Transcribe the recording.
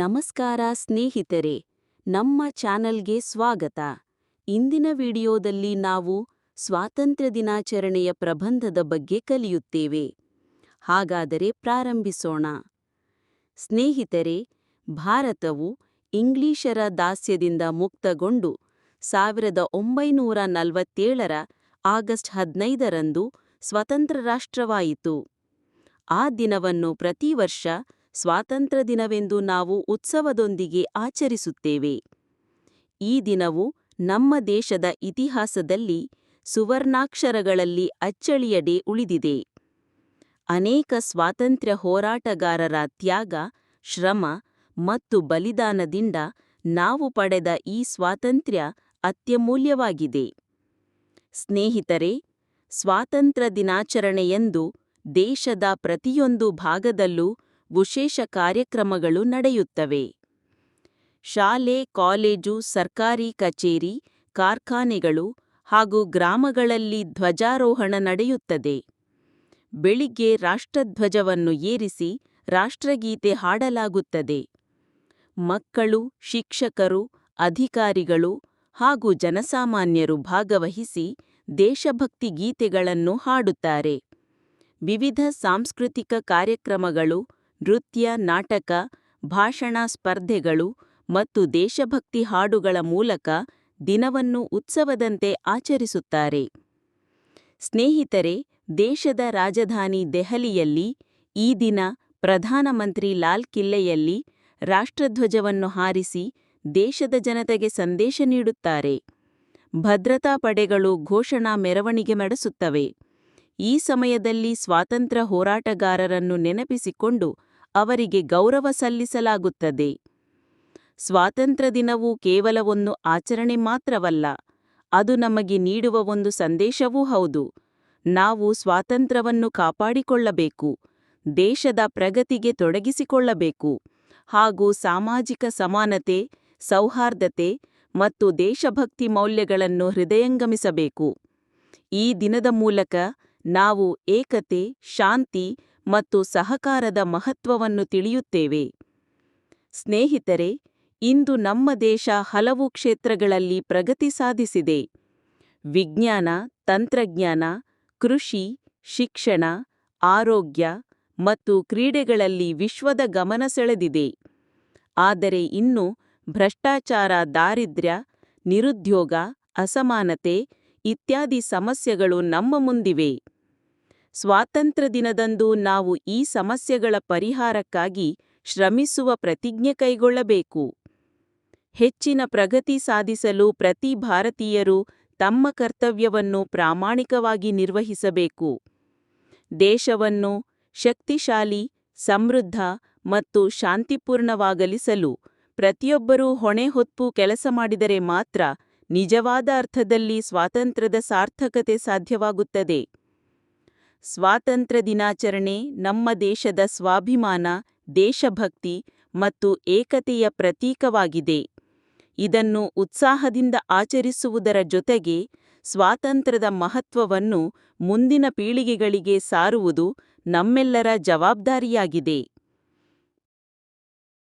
ನಮಸ್ಕಾರ ಸ್ನೇಹಿತರೆ, ನಮ್ಮ ಚಾನಲ್ಗೆ ಸ್ವಾಗತ. ಇಂದಿನ ವಿಡಿಯೋದಲ್ಲಿ ನಾವು ಸ್ವಾತಂತ್ರ್ಯ ದಿನಾಚರಣೆಯ ಪ್ರಬಂಧದ ಬಗ್ಗೆ ಕಲಿಯುತ್ತೇವೆ. ಹಾಗಾದರೆ ಪ್ರಾರಂಭಿಸೋಣ. ಸ್ನೇಹಿತರೆ, ಭಾರತವು ಇಂಗ್ಲಿಷರ ದಾಸ್ಯದಿಂದ ಮುಕ್ತಗೊಂಡು ಸಾವಿರದ ಒಂಬೈನೂರ ನಲವತ್ತೇಳರ ಆಗಸ್ಟ್ ಹದಿನೈದರಂದು ಸ್ವತಂತ್ರ ರಾಷ್ಟ್ರವಾಯಿತು. ಆ ದಿನವನ್ನು ಪ್ರತಿ ವರ್ಷ ಸ್ವಾತಂತ್ರ್ಯ ದಿನವೆಂದು ನಾವು ಉತ್ಸವದೊಂದಿಗೆ ಆಚರಿಸುತ್ತೇವೆ. ಈ ದಿನವು ನಮ್ಮ ದೇಶದ ಇತಿಹಾಸದಲ್ಲಿ ಸುವರ್ಣಾಕ್ಷರಗಳಲ್ಲಿ ಅಚ್ಚಳಿಯಡೆ ಉಳಿದಿದೆ. ಅನೇಕ ಸ್ವಾತಂತ್ರ್ಯ ಹೋರಾಟಗಾರರ ತ್ಯಾಗ, ಶ್ರಮ ಮತ್ತು ಬಲಿದಾನದಿಂದ ನಾವು ಪಡೆದ ಈ ಸ್ವಾತಂತ್ರ್ಯ ಅತ್ಯಮೂಲ್ಯವಾಗಿದೆ. ಸ್ನೇಹಿತರೆ, ಸ್ವಾತಂತ್ರ್ಯ ದಿನಾಚರಣೆಯಂದು ದೇಶದ ಪ್ರತಿಯೊಂದು ಭಾಗದಲ್ಲೂ ವಿಶೇಷ ಕಾರ್ಯಕ್ರಮಗಳು ನಡೆಯುತ್ತವೆ. ಶಾಲೆ, ಕಾಲೇಜು, ಸರ್ಕಾರಿ ಕಚೇರಿ, ಕಾರ್ಖಾನೆಗಳು ಹಾಗೂ ಗ್ರಾಮಗಳಲ್ಲಿ ಧ್ವಜಾರೋಹಣ ನಡೆಯುತ್ತದೆ. ಬೆಳಿಗ್ಗೆ ರಾಷ್ಟ್ರಧ್ವಜವನ್ನು ಏರಿಸಿ ರಾಷ್ಟ್ರಗೀತೆ ಹಾಡಲಾಗುತ್ತದೆ. ಮಕ್ಕಳು, ಶಿಕ್ಷಕರು, ಅಧಿಕಾರಿಗಳು ಹಾಗೂ ಜನಸಾಮಾನ್ಯರು ಭಾಗವಹಿಸಿ ದೇಶಭಕ್ತಿ ಗೀತೆಗಳನ್ನು ಹಾಡುತ್ತಾರೆ. ವಿವಿಧ ಸಾಂಸ್ಕೃತಿಕ ಕಾರ್ಯಕ್ರಮಗಳು ನೃತ್ಯ, ನಾಟಕ, ಭಾಷಣ ಸ್ಪರ್ಧೆಗಳು ಮತ್ತು ದೇಶಭಕ್ತಿ ಹಾಡುಗಳ ಮೂಲಕ ದಿನವನ್ನು ಉತ್ಸವದಂತೆ ಆಚರಿಸುತ್ತಾರೆ. ಸ್ನೇಹಿತರೆ, ದೇಶದ ರಾಜಧಾನಿ ದೆಹಲಿಯಲ್ಲಿ ಈ ದಿನ ಪ್ರಧಾನಮಂತ್ರಿ ಲಾಲ್ ಕಿಲ್ಲೆಯಲ್ಲಿ ರಾಷ್ಟ್ರಧ್ವಜವನ್ನು ಹಾರಿಸಿ ದೇಶದ ಜನತೆಗೆ ಸಂದೇಶ ನೀಡುತ್ತಾರೆ. ಭದ್ರತಾ ಪಡೆಗಳು ಘೋಷಣಾ ಮೆರವಣಿಗೆ ನಡೆಸುತ್ತವೆ. ಈ ಸಮಯದಲ್ಲಿ ಸ್ವಾತಂತ್ರ್ಯ ಹೋರಾಟಗಾರರನ್ನು ನೆನಪಿಸಿಕೊಂಡು ಅವರಿಗೆ ಗೌರವ ಸಲ್ಲಿಸಲಾಗುತ್ತದೆ. ಸ್ವಾತಂತ್ರ್ಯ ದಿನವು ಕೇವಲ ಒಂದು ಆಚರಣೆ ಮಾತ್ರವಲ್ಲ, ಅದು ನಮಗೆ ನೀಡುವ ಒಂದು ಸಂದೇಶವೂ ಹೌದು. ನಾವು ಸ್ವಾತಂತ್ರ್ಯವನ್ನು ಕಾಪಾಡಿಕೊಳ್ಳಬೇಕು, ದೇಶದ ಪ್ರಗತಿಗೆ ತೊಡಗಿಸಿಕೊಳ್ಳಬೇಕು, ಹಾಗೂ ಸಾಮಾಜಿಕ ಸಮಾನತೆ, ಸೌಹಾರ್ದತೆ ಮತ್ತು ದೇಶಭಕ್ತಿ ಮೌಲ್ಯಗಳನ್ನು ಹೃದಯಂಗಮಿಸಬೇಕು. ಈ ದಿನದ ಮೂಲಕ ನಾವು ಏಕತೆ, ಶಾಂತಿ ಮತ್ತು ಸಹಕಾರದ ಮಹತ್ವವನ್ನು ತಿಳಿಯುತ್ತೇವೆ. ಸ್ನೇಹಿತರೆ, ಇಂದು ನಮ್ಮ ದೇಶ ಹಲವು ಕ್ಷೇತ್ರಗಳಲ್ಲಿ ಪ್ರಗತಿ ಸಾಧಿಸಿದೆ. ವಿಜ್ಞಾನ, ತಂತ್ರಜ್ಞಾನ, ಕೃಷಿ, ಶಿಕ್ಷಣ, ಆರೋಗ್ಯ ಮತ್ತು ಕ್ರೀಡೆಗಳಲ್ಲಿ ವಿಶ್ವದ ಗಮನ ಸೆಳೆದಿದೆ. ಆದರೆ ಇನ್ನು ಭ್ರಷ್ಟಾಚಾರ, ದಾರಿದ್ರ್ಯ, ನಿರುದ್ಯೋಗ, ಅಸಮಾನತೆ ಇತ್ಯಾದಿ ಸಮಸ್ಯೆಗಳು ನಮ್ಮ ಮುಂದಿವೆ. ಸ್ವಾತಂತ್ರ್ಯ ದಿನದಂದು ನಾವು ಈ ಸಮಸ್ಯೆಗಳ ಪರಿಹಾರಕ್ಕಾಗಿ ಶ್ರಮಿಸುವ ಪ್ರತಿಜ್ಞೆ ಕೈಗೊಳ್ಳಬೇಕು. ಹೆಚ್ಚಿನ ಪ್ರಗತಿ ಸಾಧಿಸಲು ಪ್ರತಿ ಭಾರತೀಯರು ತಮ್ಮ ಕರ್ತವ್ಯವನ್ನು ಪ್ರಾಮಾಣಿಕವಾಗಿ ನಿರ್ವಹಿಸಬೇಕು. ದೇಶವನ್ನು ಶಕ್ತಿಶಾಲಿ, ಸಮೃದ್ಧ ಮತ್ತು ಶಾಂತಿಪೂರ್ಣವಾಗಲಿಸಲು ಪ್ರತಿಯೊಬ್ಬರೂ ಹೊಣೆ ಹೊತ್ತು ಕೆಲಸ ಮಾಡಿದರೆ ಮಾತ್ರ ನಿಜವಾದ ಅರ್ಥದಲ್ಲಿ ಸ್ವಾತಂತ್ರ್ಯದ ಸಾರ್ಥಕತೆ ಸಾಧ್ಯವಾಗುತ್ತದೆ. ಸ್ವಾತಂತ್ರ್ಯ ದಿನಾಚರಣೆ ನಮ್ಮ ದೇಶದ ಸ್ವಾಭಿಮಾನ, ದೇಶಭಕ್ತಿ ಮತ್ತು ಏಕತೆಯ ಪ್ರತೀಕವಾಗಿದೆ. ಇದನ್ನು ಉತ್ಸಾಹದಿಂದ ಆಚರಿಸುವುದರ ಜೊತೆಗೆ ಸ್ವಾತಂತ್ರ್ಯದ ಮಹತ್ವವನ್ನು ಮುಂದಿನ ಪೀಳಿಗೆಗಳಿಗೆ ಸಾರುವುದು ನಮ್ಮೆಲ್ಲರ ಜವಾಬ್ದಾರಿಯಾಗಿದೆ.